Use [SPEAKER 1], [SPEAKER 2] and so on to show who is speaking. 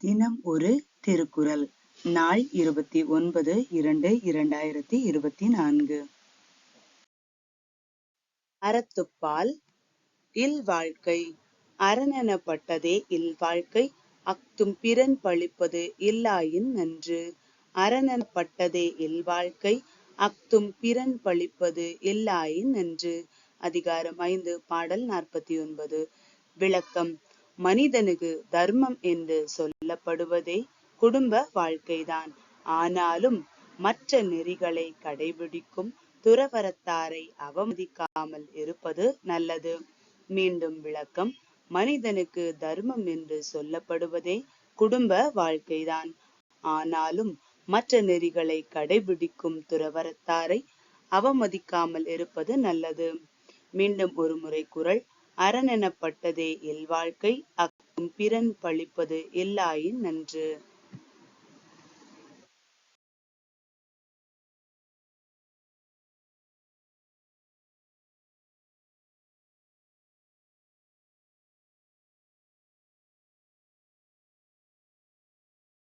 [SPEAKER 1] தினம் ஒரு திருக்குறள். நாள் இருபத்தி ஒன்பது இரண்டு இரண்டாயிரத்தி இருபத்தி நான்கு. அறத்துப்பால் இல்வாழ்க்கை. அரணெனப்பட்டதே இல்வாழ்க்கை. அக்தும் பிறன் பழிப்பது இல்லாயின் நன்று. அரணெனப்பட்டதே இல்வாழ்க்கை. அக்தும் பிறன் பழிப்பது இல்லாயின் நன்று. அதிகாரம் ஐந்து பாடல் நாற்பத்தி ஒன்பது. விளக்கம். மனிதனுக்கு தர்மம் என்று சொல் சொல்லப்படுவதே குடும்ப வாழ்க்கைதான். ஆனாலும் மற்ற நெறிகளை கடைபிடிக்கும் துறவரத்தாரை அவமதிக்காமல் இருப்பது நல்லது. மீண்டும் விளக்கம். மனிதனுக்கு தர்மம் என்று சொல்லப்படுவதே குடும்ப வாழ்க்கைதான். ஆனாலும் மற்ற நெறிகளை கடைபிடிக்கும் துறவரத்தாரை அவமதிக்காமல் இருப்பது நல்லது. மீண்டும் ஒருமுறை முறை குரல். அரணெனப்பட்டதே இல்வாழ்க்கை அக்கும் பிறன் பழிப்பது எல்லாயின் நன்று.